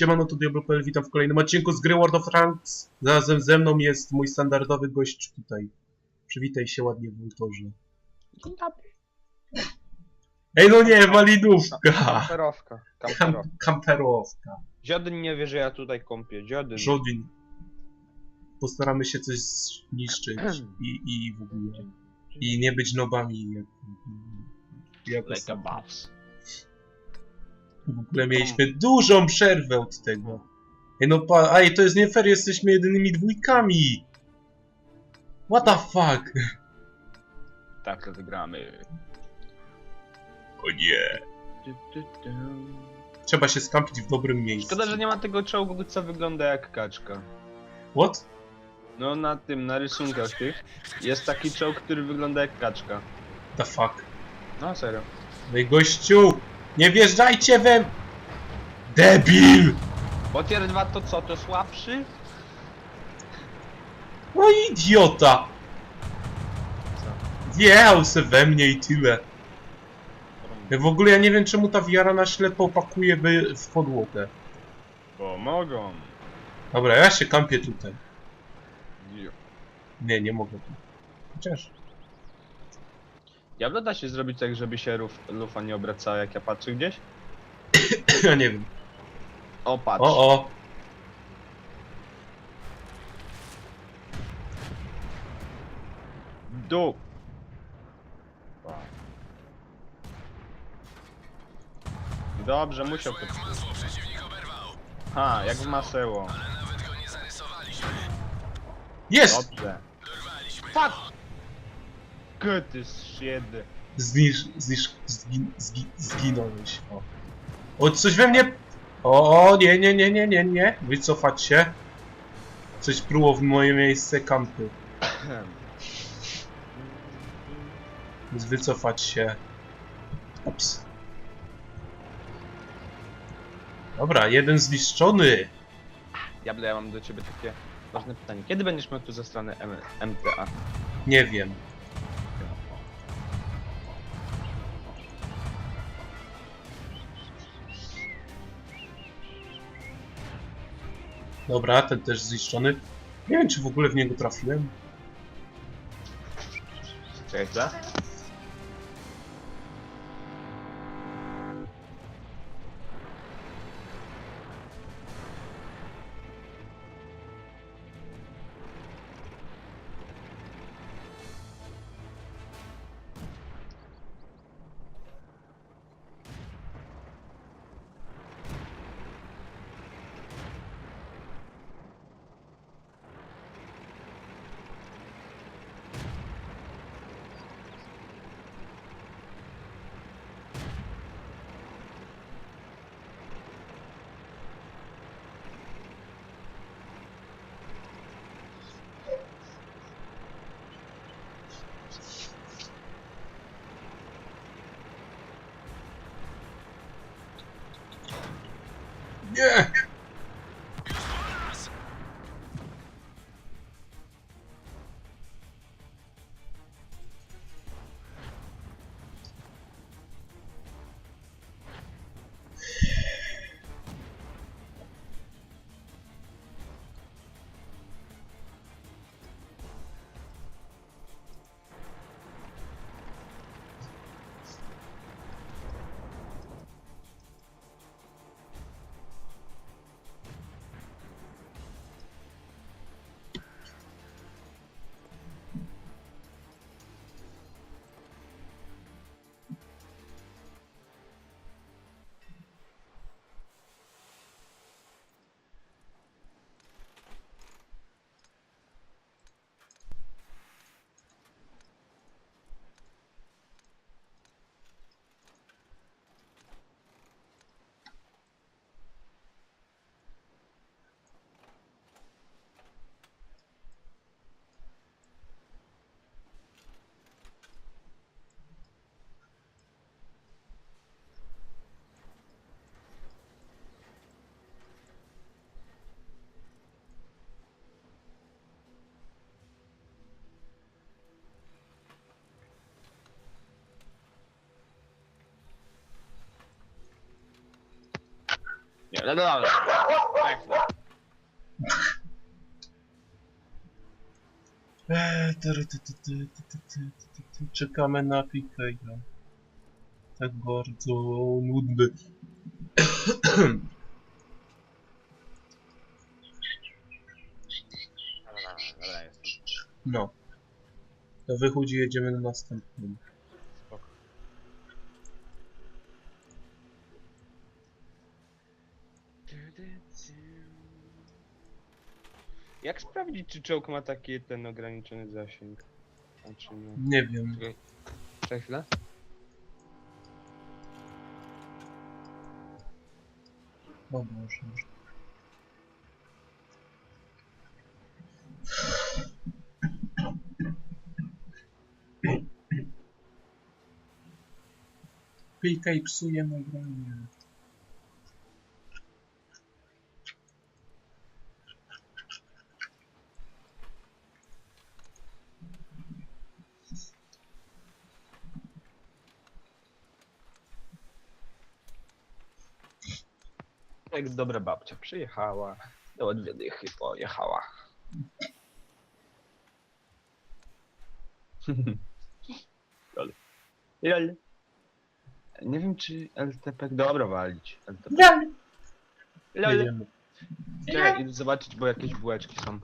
Siemano, to Diablo.pl, witam w kolejnym odcinku z gry World of Tanks. Razem ze mną jest mój standardowy gość tutaj. Przywitaj się ładnie w Wultorze. Dzień dobry. Ej, no nie, malinówka! Kamperowka. Kamperowka. Kam kamperowka. Żaden nie wie, że ja tutaj kąpię. Żaden. Żodin. Postaramy się coś zniszczyć i, i w ogóle. I nie być nobami. Jak, jak Like a buffs. W ogóle mieliśmy dużą przerwę od tego. Ej, no pa, ej, to jest nie fair, jesteśmy jedynymi dwójkami. What the fuck? Tak to wygramy. O nie. Trzeba się skampić w dobrym miejscu. Szkoda, że nie ma tego czołgu, co wygląda jak kaczka. What? No na tym, na rysunkach tych jest taki czołg, który wygląda jak kaczka. The fuck? No serio. No i gościu! Nie wjeżdżajcie we... Debil! Bo tier 2 to co, to słabszy? No idiota! Wjechał se we mnie i tyle. W ogóle ja nie wiem czemu ta wiara na ślepo pakuje by w podłogę. Pomogą. Dobra, ja się kampię tutaj. Nie, nie mogę tu. Chociaż... Diablo da się zrobić tak, żeby się ruf, lufa nie obracała jak ja patrzę gdzieś? Ja nie wiem. O, patrz. O, o! Dół. Dobrze, musiał to... Ha, jak w maseło. Jest! Dobrze. Fuck! Goty shit. Znisz, znisz, zgin, zgi, zginąłeś. O. o, coś we mnie... O, nie, nie, nie, nie, nie, nie. Wycofać się. Coś pruło w moje miejsce kampy. Więc wycofać się. Ups. Dobra, jeden zniszczony. Diablo, ja mam do ciebie takie ważne pytanie. Kiedy będziesz miał tu ze strony M MTA? Nie wiem. Dobra, ten też zniszczony. Nie wiem, czy w ogóle w niego trafiłem. Czekaj, co? No dobra. Tak. Eee, tyry, ty, ty, ty, ty, ty, ty, ty, ty, ty. Czekamy na PK'a. Tak bardzo nudny. Dobra, dobra, jest. No. To wychodzi, jedziemy na następnym. Jak sprawdzić, czy czołg ma taki ten ograniczony zasięg? A czy nie? Wiem. Czekaj. Chwilę. O Boże. PK psuje nagranie. Jak dobra babcia przyjechała, do dwie dychy pojechała. Lol. Lol. Nie wiem czy LTP... Dobra, walić. LTP. Nie Lol. Czekaj, idę zobaczyć, bo jakieś bułeczki są.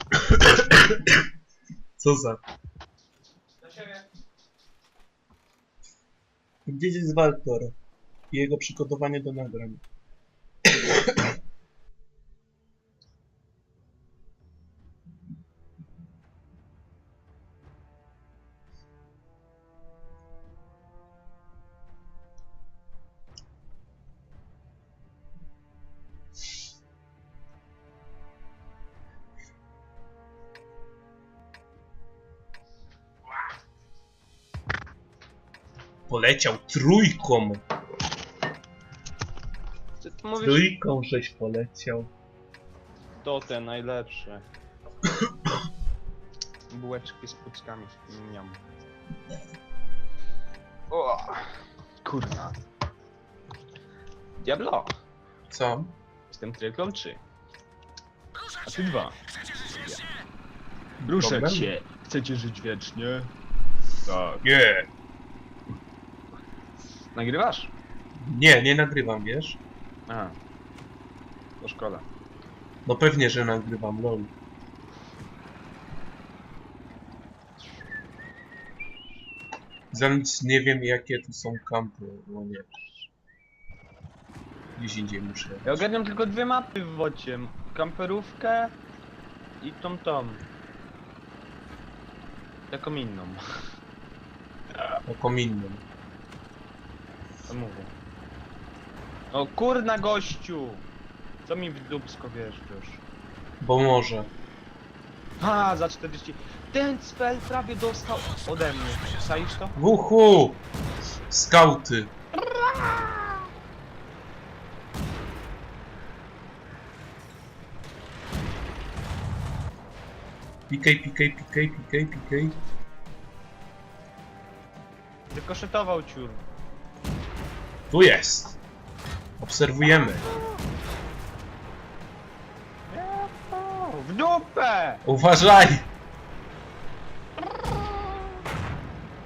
Co za... Gdzie jest Waltor? I jego przygotowanie do nagrań. Polete altrui é como. Mówisz? Trójką żeś poleciał. To te najlepsze. Bułeczki z puckami. Miam. O, kurwa. Diablo. Co? Jestem tryklą 3. A ty dwa. Ruszać Problem? się. Chcecie żyć wiecznie? Tak. Nie. Nagrywasz? Nie, nie nagrywam, wiesz? A. To szkoda. No pewnie, że nagrywam, lol. Za nic nie wiem, jakie tu są kampy, no nie. Gdzieś indziej muszę. Ja ogarniam tylko dwie mapy w wocie. Kamperówkę i tą tą. Taką inną. Taką inną. To mówię. O kurna gościu! Co mi w dupsko wiesz już? Bo może. Ha, za 40. Ten spell prawie dostał ode mnie. Czaisz to? Wuhu! Skauty! Pikaj, pikaj, pikaj, pikaj, pikaj. Wykoszytował ciur. Tu jest! Obserwujemy. W dupę! Uważaj!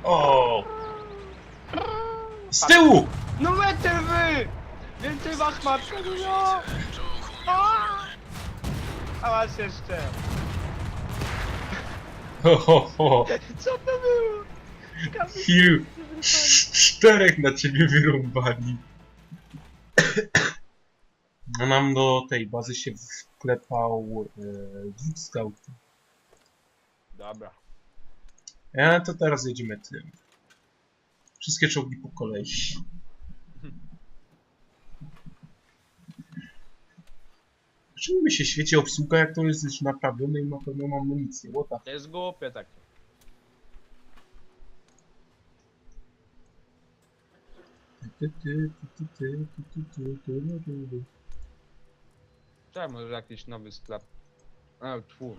O! Z tyłu! No metr wy! Więcej was macie, no! A masz jeszcze! Ho, ho, ho. Co to było? Hiu! Czterech na ciebie wyrąbali. No nam do tej bazy się wklepał e, dwóch. Dobra. E, to teraz jedziemy tym. Wszystkie czołgi po kolei. Czemu mi się świeci obsługa, jak to jest już naprawione i ma pełną amunicję? To jest głupie takie. ty, ty, ty, ty, ty, ty, ty, ty, ty, ty, ty. Trzeba może jakiś nowy sklep. A, tfu.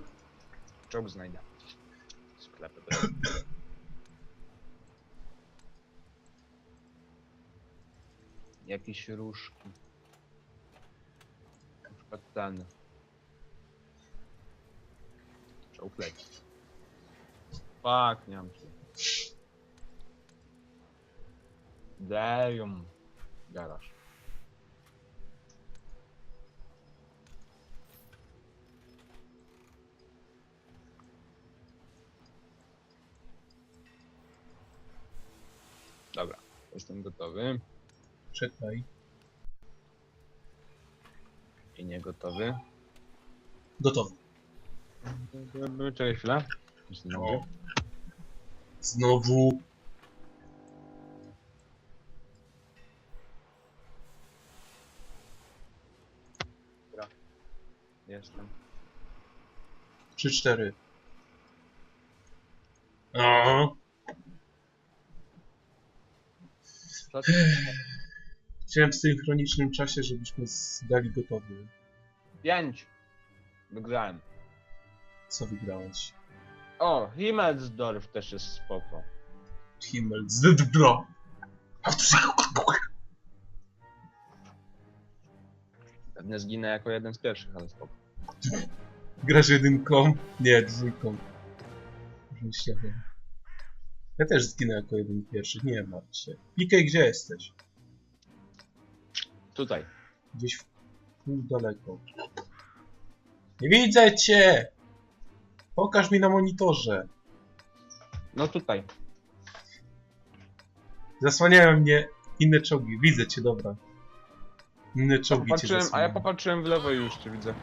Czołg znajdę. Sklepy. Jakieś różki. Pod ten. Showplate. Fuck, nie mam tu. Damn. Garaż. Dobra, jestem gotowy Czekaj. i nie gotowy. Gotowy. Czekaj chwilę. O. Znowu. Jestem. Trzy, cztery. Chciałem w synchronicznym czasie, żebyśmy zdali gotowy. Pięć. Wygrałem. Co wygrałeś? O, Himmelsdorf też jest spoko. Himmel. Zdro. Pewnie zginę jako jeden z pierwszych, ale spoko. Grasz jedynką? Nie, dwójką. Myślę. Ja też zginę jako jeden pierwszy, nie martw się. Pikej, gdzie jesteś? Tutaj. Gdzieś w pół daleko. Nie widzę cię! Pokaż mi na monitorze. No tutaj. Zasłaniają mnie inne czołgi. Widzę cię, dobra. Inne czołgi cię Popatrzyłem, a ja zasłaniają. popatrzyłem w lewo i już cię widzę.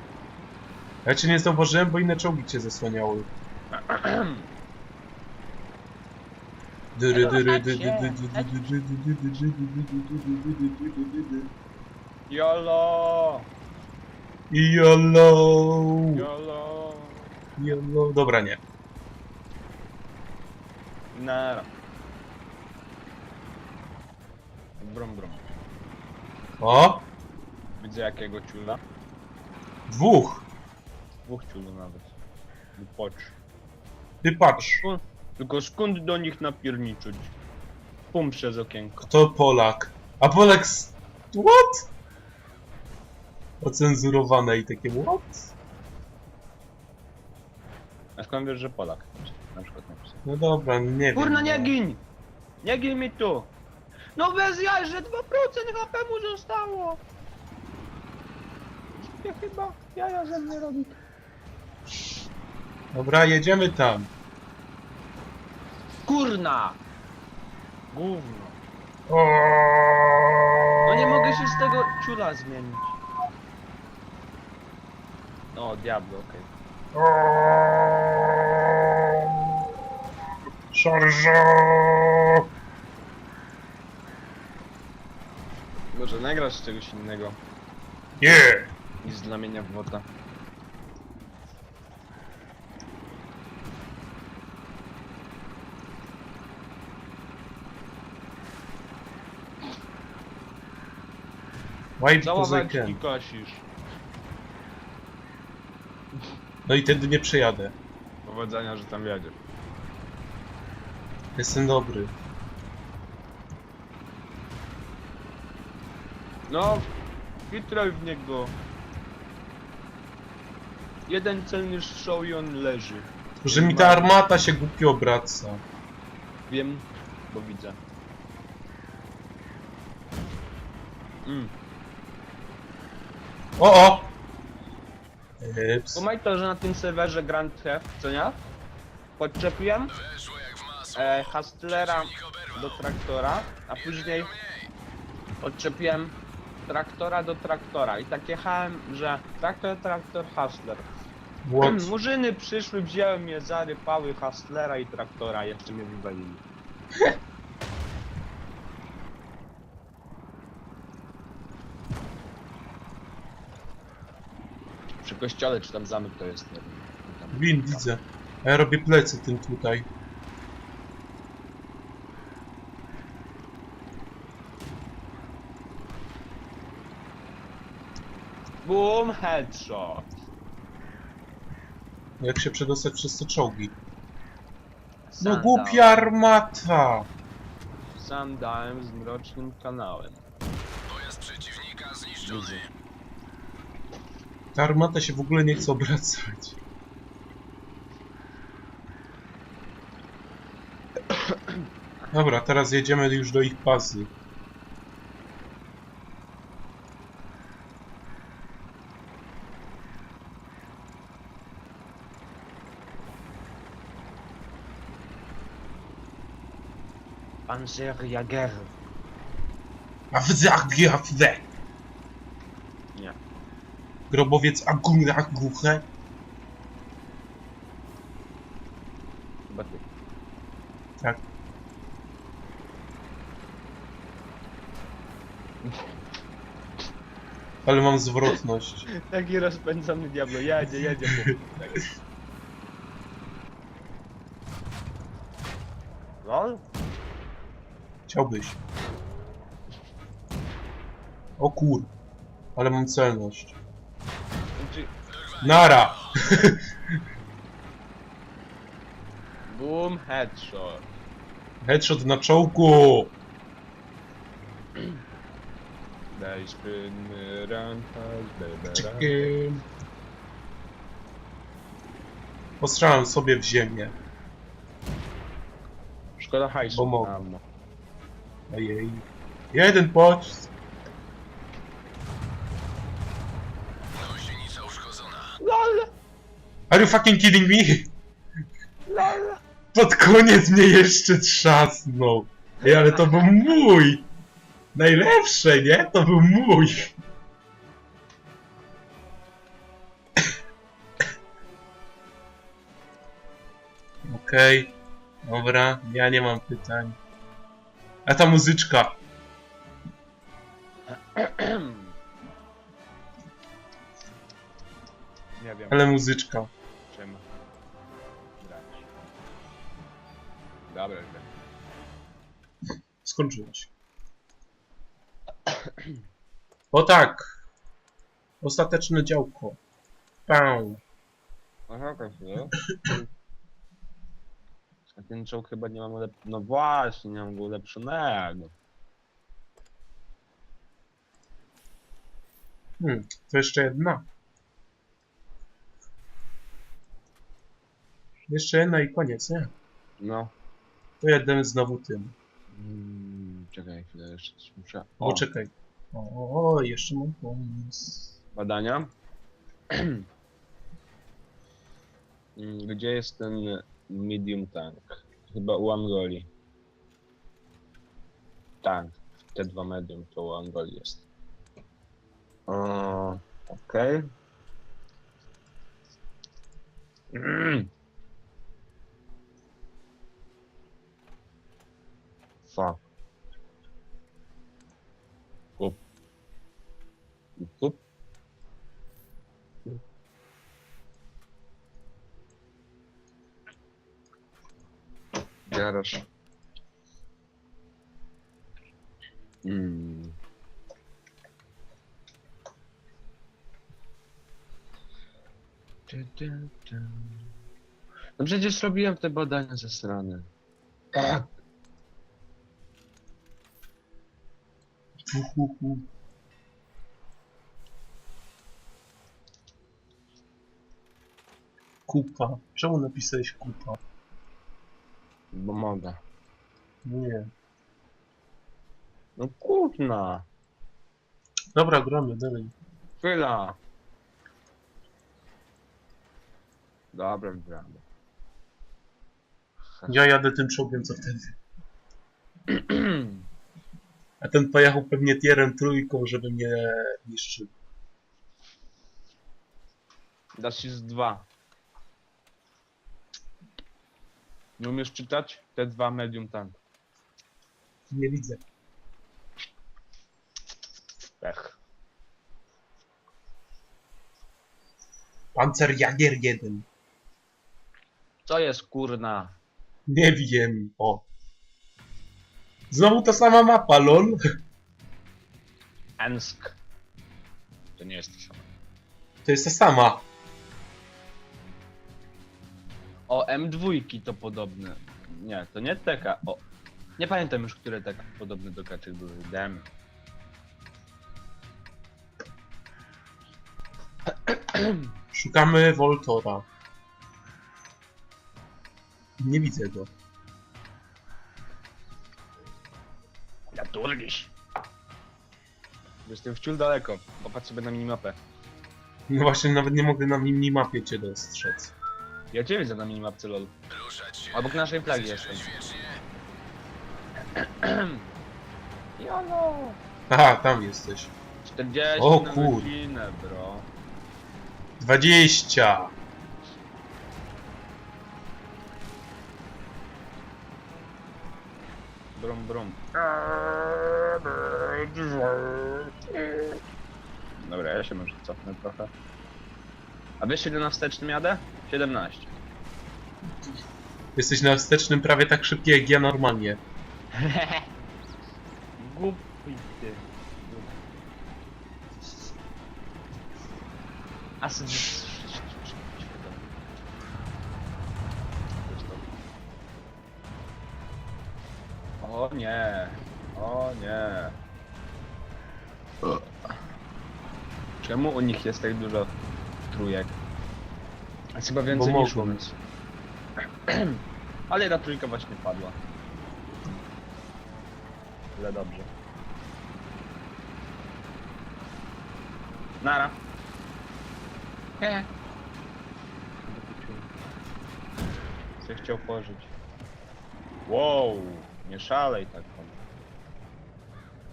Ja cię nie zauważyłem, bo inne czołgi cię zasłaniały. Jolo! Jolo! Jolo! Jolo! Dobra, nie. Nara. Brum, brum. O! Widzę jakiego ciula. Dwóch! Dwóch ciulu nawet. Pocz. Ty patrz. Kur- tylko skąd do nich napierniczyć? Pum przez okienko. Kto Polak? A Polak z... What? Ocenzurowane i takie what? A skąd wiesz, że Polak? Na przykład napisał. No dobra, nie wiem. Kurna, nie no. gin! Nie gin mi tu! No bez jaj, że 2% HP mu zostało! Ja chyba jaja ze mnie robi. Dobra, jedziemy tam. Kurna! Gówno. No nie mogę się z tego ciula zmienić. O, Diablo, okej. Szarża! Może nagrasz z czegoś innego Nie! niż z lamienia w wota. Poza wędki ekran. kosisz. No i wtedy nie przejadę. Powodzenia, że tam jedziesz. Jestem dobry. No, hitroj w niego. Jeden celny strzał i on leży. Tylko, że mi ta armata się głupio obraca. Wiem, bo widzę. Mm. O, o! Pomaj to, że na tym serwerze Grand Theft, co nie? Podczepiłem e, Hustlera do traktora, a później podczepiłem traktora do traktora i tak jechałem, że traktor, traktor, Hustler. What? Murzyny przyszły, wzięły mnie, zarypały Hustlera i traktora, jeszcze mnie wywalili. Przy kościele, czy tam zamek to jest, nie wiem. Win, widzę. A ja robię plecy tym tutaj. Boom, headshot. Jak się przedostać przez te czołgi? No Sundown. głupia armata! Sam dałem z mrocznym kanałem. Pojazd przeciwnika zniszczony. Widzę. Ta armata się w ogóle nie chce obracać. Dobra, teraz jedziemy już do ich bazy. Panzerjager. A wzach a wze. Nie. Grobowiec Agumra Guche. Chyba ty. Tak. Ale mam zwrotność. Taki rozpędzony Diablo. Jedzie, jedzie. Lol? Chciałbyś. O kur. Ale mam celność. Znaczy, Nara! boom, headshot. Headshot na czołku! Daj spin, run, baby, run. Chicken. Postrzelam sobie w ziemię. Szkoda hajsu. Bo mogę. Ammo. Ojej. Jeden pocisk. Are you fucking kidding me? Pod koniec mnie jeszcze trzasnął. Ej, ale to był mój! Najlepsze, nie? To był mój! Okej, dobra, ja nie mam pytań. A ta muzyczka? Nie wiem, Ale muzyczka. Skończyło się. O tak! Ostateczne działko. Pał. Aha, proszę. A ten czołg chyba nie mam ulep... No właśnie, nie mam go ulepszonego. Hmm, to jeszcze jedna. Jeszcze jedna i koniec, nie? No. To jedziemy znowu tym. Mm, czekaj chwilę, jeszcze coś muszę... O, O, czekaj. O, o, jeszcze mam pomysł. badania. Mm, Gdzie jest ten medium tank? Chyba u Angoli. Tak, te dwa medium to u Angoli jest. O, Okej. Mm. Fuck. Kup. Kup. Garaż. Mm. Tu, tu, tu. No przecież robiłem te badania ze strony. Hu, hu, hu. Kupa. Czemu napisałeś kupa? Bo mogę. Nie. No kurna. Dobra, gramy dalej. Chwila. Dobra, gramy. Ja jadę tym czołgiem, co wtedy. A ten pojechał pewnie tierem trójką, żeby mnie niszczył. Dash jest dwa. Nie umiesz czytać? Te dwa medium tank. Nie widzę. Pech. Panzerjagier 1. Co jest kurna? Nie wiem. O. Znowu ta sama mapa, lol. Ensk. To nie jest to samo. To jest ta sama. O, M2 to podobne. Nie, to nie TK. O. Nie pamiętam już, które tak podobne do kaczek były. Dem. Szukamy Voltora. Nie widzę go. Turliś. Jestem wciul daleko. Popatrz sobie na minimapę. No właśnie, nawet nie mogę na minimapie cię dostrzec. Ja cię widzę na minimapce lol. Obok naszej flagi jestem. Jolo! Aha, tam jesteś. 40 O na kur- godzinę, bro. 20! Brum. Dobra, ja się może cofnę trochę. A wiesz ile na wstecznym jadę? 17. Jesteś na wstecznym prawie tak szybki jak ja normalnie. Głupi ty. A. O nie. O nie. Czemu u nich jest tak dużo trójek? Jest chyba więcej Bo niż u mogą. nas. Ale ta trójka właśnie padła. Ale dobrze. Nara. Nie. Co chciał pożyć? Wow, nie szalej tak.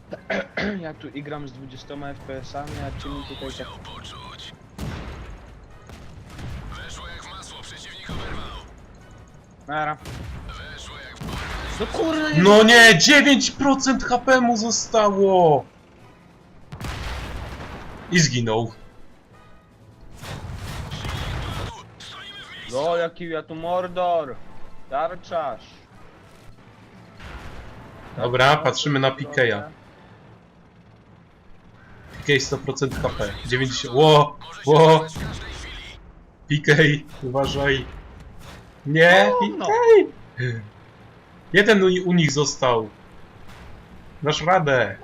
Ja tu igram z 20 FPS-ami, a ty mi tutaj tak... Nara. No kurde, nie No nie, 9% HP mu zostało! I zginął. No jaki ja tu mordor! Tarczasz! Dobra, patrzymy na Pikeya. PK 100% HP. 90. Ło! Ło! PK, uważaj. Nie! No. PK! Jeden u, u nich został. Dasz radę.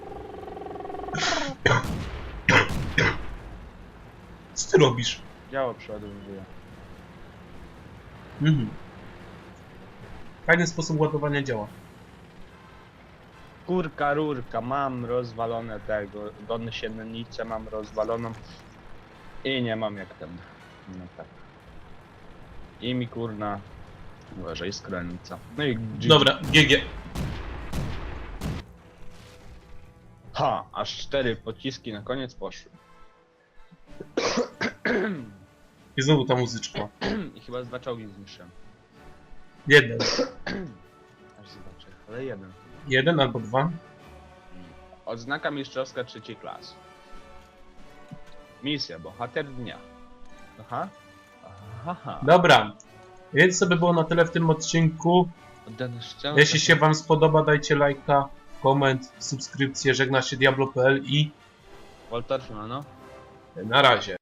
Co ty robisz? Działo przeładowuję. Mhm. Fajny sposób ładowania działa. Kurka, rurka, mam rozwalone tego, dony siennicę mam rozwaloną i nie mam jak ten, no tak. I mi kurna, uważaj, skręca. No i. Dobra, GG. Ha, aż cztery pociski na koniec poszły. I znowu ta muzyczka. I chyba z dwa czołgi zniszczyłem. Jeden. Aż zobaczę, ale jeden. Jeden albo dwa. Odznaka mistrzowska trzeciej klasy. Misja, bohater dnia. Aha. Aha. Dobra. Więc to by było na tyle w tym odcinku. Oddany szczęście. Jeśli się wam spodoba, dajcie lajka, koment, subskrypcję. Żegna się Diablo.pl i Walter, no. na razie.